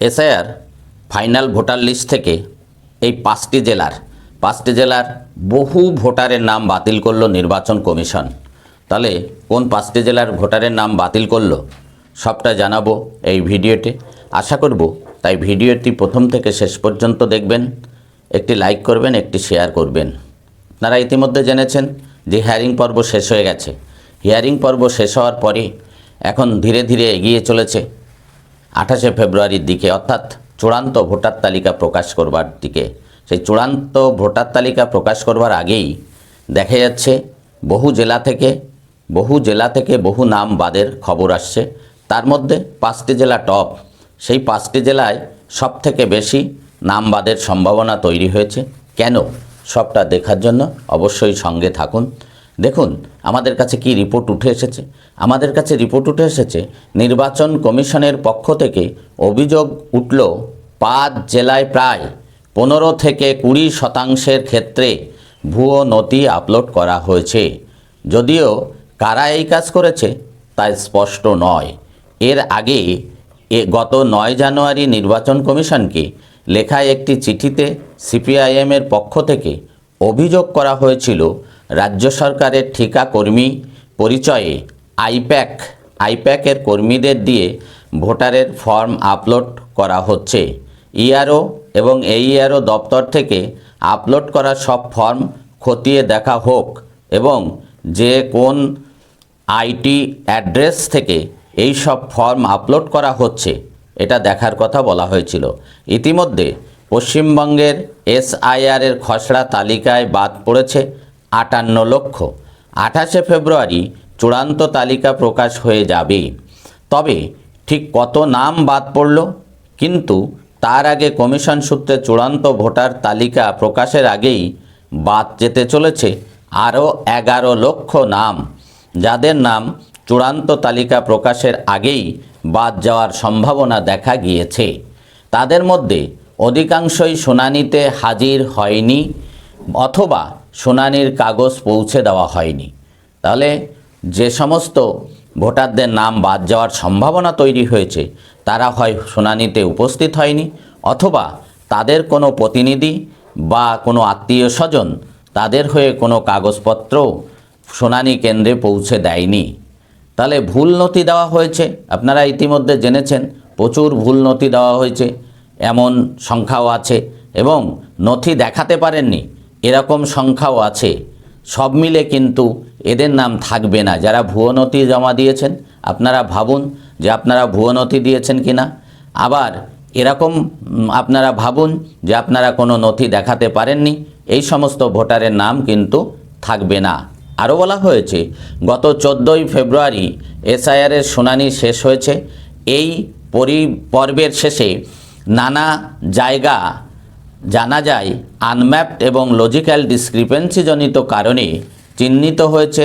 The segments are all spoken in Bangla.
এসআইআর ফাইনাল ভোটার লিস্ট থেকে এই পাঁচটি জেলার পাঁচটি জেলার বহু ভোটারের নাম বাতিল করল নির্বাচন কমিশন। তাহলে কোন পাঁচটি জেলার ভোটারের নাম বাতিল করল সবটা জানাব এই ভিডিওতে। আশা করব তাই ভিডিওটি প্রথম থেকে শেষ পর্যন্ত দেখবেন, একটি লাইক করবেন, একটি শেয়ার করবেন। আপনারা ইতিমধ্যে জেনেছেন যে হিয়ারিং পর্ব শেষ হয়ে গেছে। হিয়ারিং পর্ব শেষ হওয়ার পরে এখন ধীরে ধীরে এগিয়ে চলেছে আঠাশে ফেব্রুয়ারির দিকে, অর্থাৎ চূড়ান্ত ভোটার তালিকা প্রকাশ করবার দিকে। সেই চূড়ান্ত ভোটার তালিকা প্রকাশ করবার আগেই দেখা যাচ্ছে, বহু জেলা থেকে, বহু জেলা থেকে বহু নাম বাদের খবর আসছে। তার মধ্যে পাঁচটি জেলা টপ। সেই পাঁচটি জেলায় সব থেকে বেশি নাম বাদের সম্ভাবনা তৈরি হয়েছে। কেন? সবটা দেখার জন্য অবশ্যই সঙ্গে থাকুন। দেখুন, আমাদের কাছে কি রিপোর্ট উঠে এসেছে? আমাদের কাছে রিপোর্ট উঠে এসেছে, নির্বাচন কমিশনের পক্ষ থেকে অভিযোগ উঠল পাঁচ জেলায় প্রায় পনেরো থেকে কুড়ি শতাংশের ক্ষেত্রে ভুয়ো নথি আপলোড করা হয়েছে। যদিও কারা এই কাজ করেছে তা স্পষ্ট নয়। এর আগে এ গত নয় জানুয়ারি নির্বাচন কমিশনকে লেখা একটি চিঠিতে সিপিআইএমের পক্ষ থেকে অভিযোগ করা হয়েছিল রাজ্য সরকারের ঠিকা কর্মী পরিচয়ে আইপ্যাক, আইপ্যাকের কর্মীদের দিয়ে ভোটারের ফর্ম আপলোড করা হচ্ছে। ইআরও এবং এইআরও দপ্তর থেকে আপলোড করা সব ফর্ম খতিয়ে দেখা হোক এবং যে কোন আইটি অ্যাড্রেস থেকে এই সব ফর্ম আপলোড করা হচ্ছে, এটা দেখার কথা বলা হয়েছিল। ইতিমধ্যে পশ্চিমবঙ্গের এসআইআরের খসড়া তালিকায় বাদ পড়েছে। আটান্ন লক্ষ। আঠাশে ফেব্রুয়ারি চূড়ান্ত তালিকা প্রকাশ হয়ে যাবে। তবে ঠিক কত নাম বাদ পড়ল? কিন্তু তার আগে কমিশন সূত্রে চূড়ান্ত ভোটার তালিকা প্রকাশের আগেই বাদ যেতে চলেছে আরও এগারো লক্ষ নাম, যাদের নাম চূড়ান্ত তালিকা প্রকাশের আগেই বাদ যাওয়ার সম্ভাবনা দেখা গিয়েছে। তাদের মধ্যে অধিকাংশই শুনানিতে হাজির হয়নি অথবা শুনানির কাগজ পৌঁছে দেওয়া হয়নি। তাহলে যে সমস্ত ভোটারদের নাম বাদ যাওয়ার সম্ভাবনা তৈরি হয়েছে, তারা হয় শুনানিতে উপস্থিত হয়নি অথবা তাদের কোনো প্রতিনিধি বা কোনো আত্মীয় স্বজন তাদের হয়ে কোনো কাগজপত্র শুনানি কেন্দ্রে পৌঁছে দেয়নি। তাহলে ভুল নথি দেওয়া হয়েছে, আপনারা ইতিমধ্যে জেনেছেন, প্রচুর ভুল নথি দেওয়া হয়েছে, এমন সংখ্যাও আছে এবং নথি দেখাতে পারেননি। এরকম সংখ্যাও আছে। সব মিলে কিন্তু এদের নাম থাকবে না। যারা ভুয়ো নথি জমা দিয়েছেন, আপনারা ভাবুন যে আপনারা ভুয়ো নথি দিয়েছেন কি না আবার এরকম আপনারা ভাবুন যে আপনারা কোনো নথি দেখাতে পারেননি। এই সমস্ত ভোটারের নাম কিন্তু থাকবে না। আরও বলা হয়েছে, গত চোদ্দোই ফেব্রুয়ারি এসআইআরের শুনানি শেষ হয়েছে। এই পরি, পর্বের শেষে নানা জায়গা জানা যায়, আনম্যাপড এবং লজিক্যাল ডিসক্রিপেন্সিজনিত কারণে চিহ্নিত হয়েছে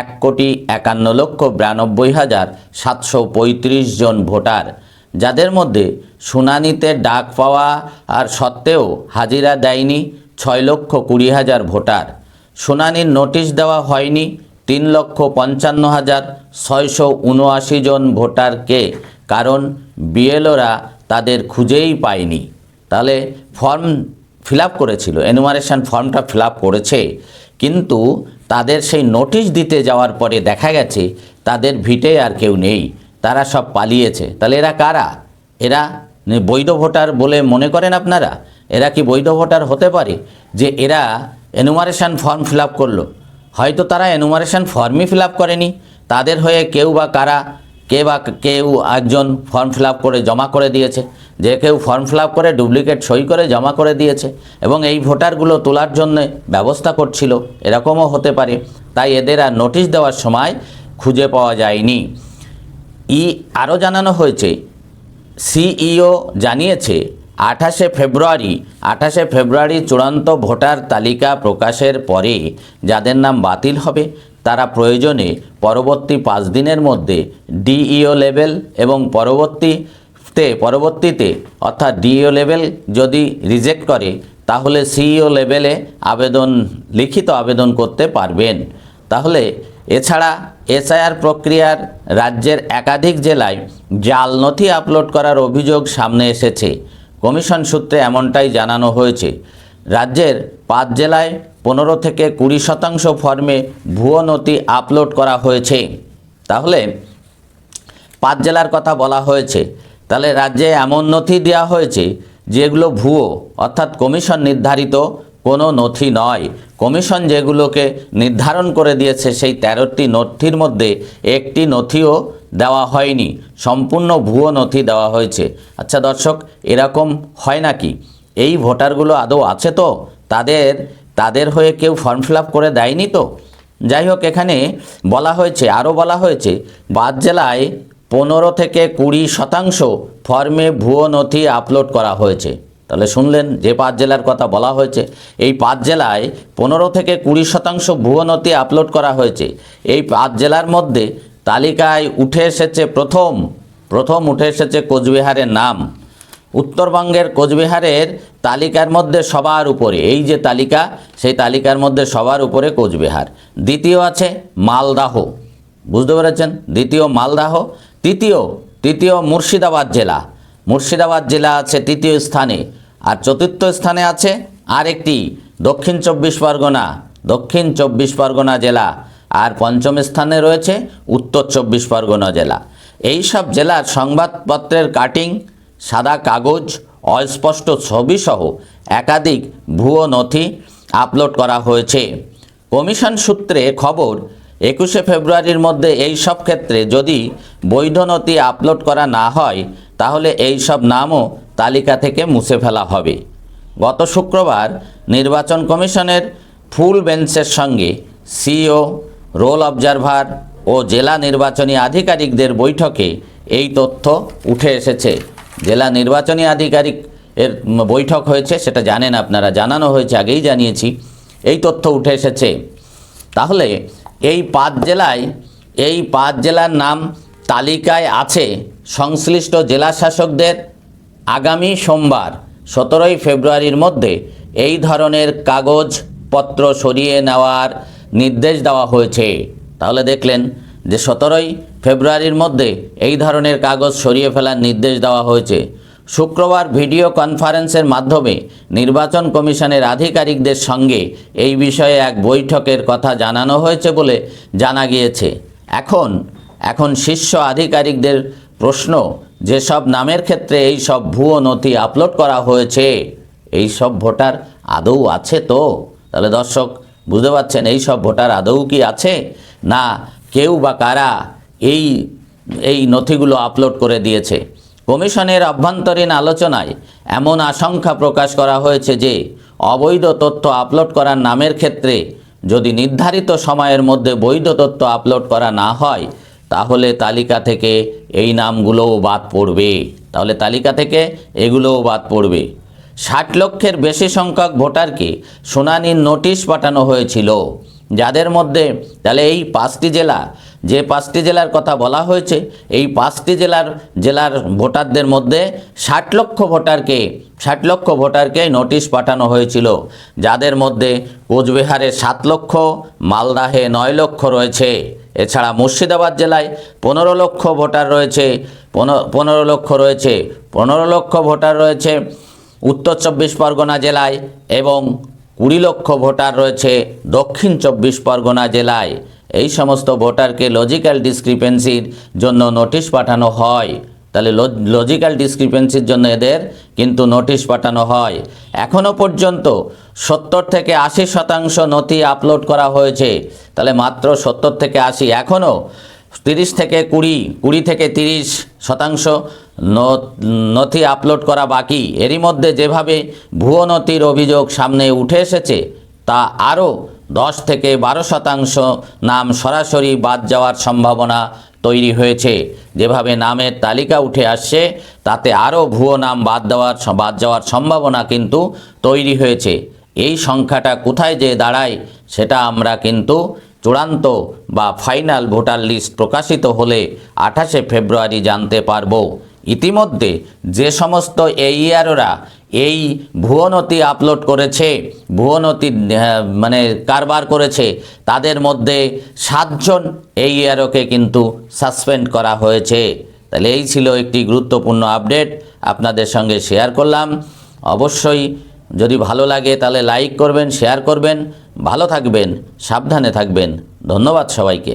এক কোটি একান্ন লক্ষ বিরানব্বই হাজার সাতশো পঁয়ত্রিশ জন ভোটার, যাদের মধ্যে শুনানিতে ডাক পাওয়া আর সত্ত্বেও হাজিরা দেয়নি ছয় লক্ষ কুড়ি হাজার ভোটার। শুনানির নোটিশ দেওয়া হয়নি তিন লক্ষ পঞ্চান্ন হাজার ছয়শো উনআশি জন ভোটারকে, কারণ বিএলওরা তাদের খুঁজেই পায়নি। তাহলে ফর্ম ফিল আপ করেছিল এনুমারেশন ফর্মটা ফিল আপ করেছে, কিন্তু তাদের সেই নোটিশ দিতে যাওয়ার পরে দেখা গেছে তাদের ভিটে আর কেউ নেই, তারা সব পালিয়েছে। তাহলে এরা কারা? এরা বৈধ ভোটার বলে মনে করেন আপনারা? এরা কি বৈধ ভোটার হতে পারে? যে এরা এনুমারেশন ফর্ম ফিল করল। হয়তো তারা এনুমারেশন ফর্মই ফিল করেনি। তাদের হয়ে কেউ বা কারা কে বা কেউ একজন ফর্ম ফিল করে জমা করে দিয়েছে। যে কেউ ফর্ম ফিল করে ডুপ্লিকেট সই করে জমা করে দিয়েছে এবং এই ভোটারগুলো তোলার জন্য ব্যবস্থা করছিল, এরকমও হতে পারে। তাই এদের আর নোটিশ দেওয়ার সময় খুঁজে পাওয়া যায়নি। ই আরও জানানো হয়েছে, সিইও জানিয়েছে, আঠাশে ফেব্রুয়ারি আঠাশে ফেব্রুয়ারি চূড়ান্ত ভোটার তালিকা প্রকাশের পরে যাদের নাম বাতিল হবে তারা প্রয়োজনে পরবর্তী পাঁচ দিনের মধ্যে ডিইও লেভেল এবং পরবর্তীতে পরবর্তীতে, অর্থাৎ ডিইও লেভেল যদি রিজেক্ট করে, তাহলে সিইও লেভেলে আবেদন, লিখিত আবেদন করতে পারবেন। তাহলে এছাড়া এসআইআর প্রক্রিয়ার রাজ্যের একাধিক জেলায় জাল নথি আপলোড করার অভিযোগ সামনে এসেছে। কমিশন সূত্রে এমনটাই জানানো হয়েছে। রাজ্যের পাঁচ জেলায় পনেরো থেকে কুড়ি শতাংশ ফর্মে ভুয়ো নথি আপলোড করা হয়েছে। তাহলে পাঁচ জেলার কথা বলা হয়েছে। তাহলে রাজ্যে এমন নথি দেওয়া হয়েছে যেগুলো ভুয়ো, অর্থাৎ কমিশন নির্ধারিত কোনো নথি নয়। কমিশন যেগুলোকে নির্ধারণ করে দিয়েছে সেই তেরোটি নথির মধ্যে একটি নথিও দেওয়া হয়নি। সম্পূর্ণ ভুয়ো নথি দেওয়া হয়েছে। আচ্ছা দর্শক, এরকম হয় নাকি? এই ভোটারগুলো আদৌ আছে তো? তাদের তাদের হয়ে কেউ ফর্ম ফিল করে দেয়নি তো? যাই হোক, এখানে বলা হয়েছে আরও বলা হয়েছে, বাদ জেলায় পনেরো থেকে কুড়ি শতাংশ ফর্মে ভুয়ো নথি আপলোড করা হয়েছে। তাহলে শুনলেন যে পাঁচ জেলার কথা বলা হয়েছে। এই পাঁচ জেলায় পনেরো থেকে কুড়ি শতাংশ ভুয়ো নথি আপলোড করা হয়েছে। এই পাঁচ জেলার মধ্যে তালিকায় উঠে এসেছে প্রথম প্রথম উঠে এসেছে কোচবিহারের নাম। উত্তরবঙ্গের কোচবিহারের তালিকার মধ্যে সবার উপরে, এই যে তালিকা, সেই তালিকার মধ্যে সবার উপরে কোচবিহার। দ্বিতীয় আছে মালদাহ। বুঝতে পেরেছেন? দ্বিতীয় মালদাহ, তৃতীয় তৃতীয় মুর্শিদাবাদ জেলা। মুর্শিদাবাদ জেলা আছে তৃতীয় স্থানে, আর চতুর্থ স্থানে আছে আরেকটি, দক্ষিণ চব্বিশ পরগনা। দক্ষিণ চব্বিশ পরগনা জেলা, আর পঞ্চম স্থানে রয়েছে উত্তর চব্বিশ পরগনা জেলা। এই সব জেলার সংবাদপত্রের কাটিং সাদা কাগজ, অস্পষ্ট ছবিসহ একাধিক ভুয়ো নথি আপলোড করা হয়েছে। কমিশন সূত্রে খবর, একুশে ফেব্রুয়ারির মধ্যে এই সব ক্ষেত্রে যদি বৈধ নথি আপলোড করা না হয়, তাহলে এই সব নামও তালিকা থেকে মুছে ফেলা হবে। গত শুক্রবার নির্বাচন কমিশনের ফুল বেঞ্চের সঙ্গে সিও রোল অবজারভার ও জেলা নির্বাচনী আধিকারিকদের বৈঠকে এই তথ্য উঠে এসেছে। জেলা নির্বাচনী আধিকারিক এর বৈঠক হয়েছে, সেটা জানেন আপনারা, জানানো হয়েছে, আগেই জানিয়েছি। এই তথ্য উঠে এসেছে। তাহলে এই পাঁচ জেলায়, এই পাঁচ জেলার নাম তালিকায় আছে সংশ্লিষ্ট জেলা শাসকদের আগামী সোমবার, সতেরোই ফেব্রুয়ারির মধ্যে এই ধরনের কাগজপত্র সরিয়ে নেওয়ার নির্দেশ দেওয়া হয়েছে। তাহলে দেখলেন যে সতেরোই ফেব্রুয়ারির মধ্যে এই ধরনের কাগজ সরিয়ে ফেলার নির্দেশ দেওয়া হয়েছে। শুক্রবার ভিডিও কনফারেন্সের মাধ্যমে নির্বাচন কমিশনের আধিকারিকদের সঙ্গে এই বিষয়ে এক বৈঠকের কথা জানানো হয়েছে বলে জানা গিয়েছে। এখন এখন শীর্ষ আধিকারিকদের প্রশ্ন, যেসব নামের ক্ষেত্রে এই সব ভুয়ো নথি আপলোড করা হয়েছে, এই সব ভোটার আদৌ আছে তো? তাহলে দর্শক, বুঝতে পারছেন এই সব ভোটার আদৌ কি আছে? না কেউ বা কারা এই এই নথিগুলো আপলোড করে দিয়েছে। কমিশনের অভ্যন্তরীণ আলোচনায় এমন আশঙ্কা প্রকাশ করা হয়েছে যে, অবৈধ তথ্য আপলোড করার নামের ক্ষেত্রে যদি নির্ধারিত সময়ের মধ্যে বৈধ তথ্য আপলোড করা না হয়, তাহলে তালিকা থেকে এই নামগুলোও বাদ পড়বে। তাহলে তালিকা থেকে এগুলোও বাদ পড়বে। ষাট লক্ষের বেশি সংখ্যক ভোটারকে শুনানির নোটিশ পাঠানো হয়েছিল। যাদের মধ্যে, তাহলে এই পাঁচটি জেলা, যে পাঁচটি জেলার কথা বলা হয়েছে, এই পাঁচটি জেলার জেলার ভোটারদের মধ্যে ষাট লক্ষ ভোটারকে, ষাট লক্ষ ভোটারকে নোটিশ পাঠানো হয়েছিল। যাদের মধ্যে কোচবিহারে সাত লক্ষ, মালদাহে নয় লক্ষ রয়েছে। এছাড়া মুর্শিদাবাদ জেলায় পনেরো লক্ষ ভোটার রয়েছে, পনেরো লক্ষ রয়েছে, পনেরো লক্ষ ভোটার রয়েছে। উত্তর চব্বিশ পরগনা জেলায় এবং কুড়ি লক্ষ ভোটার রয়েছে দক্ষিণ চব্বিশ পরগনা জেলায়। এই সমস্ত ভোটারকে লজিক্যাল ডিসক্রিপেন্সির জন্য নোটিশ পাঠানো হয়। তাহলে লজিক্যাল ডিসক্রিপেন্সির জন্য এদের কিন্তু নোটিশ পাঠানো হয়। এখনও পর্যন্ত সত্তর থেকে আশি শতাংশ নথি আপলোড করা হয়েছে। তাহলে মাত্র সত্তর থেকে আশি এখনও তিরিশ থেকে কুড়ি কুড়ি থেকে তিরিশ শতাংশ নথি আপলোড করা বাকি। এরই মধ্যে যেভাবে ভুয়ো নথির অভিযোগ সামনে উঠে এসেছে, তা আরও দশ থেকে বারো শতাংশ নাম সরাসরি বাদ যাওয়ার সম্ভাবনা তৈরি হয়েছে। যেভাবে নামের তালিকা উঠে আসছে, তাতে আরও ভুয়ো নাম বাদ দেওয়ার বাদ যাওয়ার সম্ভাবনা কিন্তু তৈরি হয়েছে। এই সংখ্যাটা কোথায় যে দাঁড়ায়, সেটা আমরা কিন্তু চূড়ান্ত বা ফাইনাল ভোটার লিস্ট প্রকাশিত হলে আঠাশে ফেব্রুয়ারি জানতে পারব। ইতিমধ্যে যে সমস্ত এইয়াররা এই ভুয়নতি আপলোড করেছে ভুয়নতি আহ, মানে কারবার করেছে তাদের মধ্যে সাতজন এই ইয়ারকে কিন্তু সাসপেন্ড করা হয়েছে। তাহলে এই ছিল একটি গুরুত্বপূর্ণ আপডেট আপনাদের সঙ্গে শেয়ার করলাম। অবশ্যই যদি ভালো লাগে তাহলে লাইক করবেন শেয়ার করবেন। ভালো থাকবেন সাবধানে থাকবেন। ধন্যবাদ সবাইকে।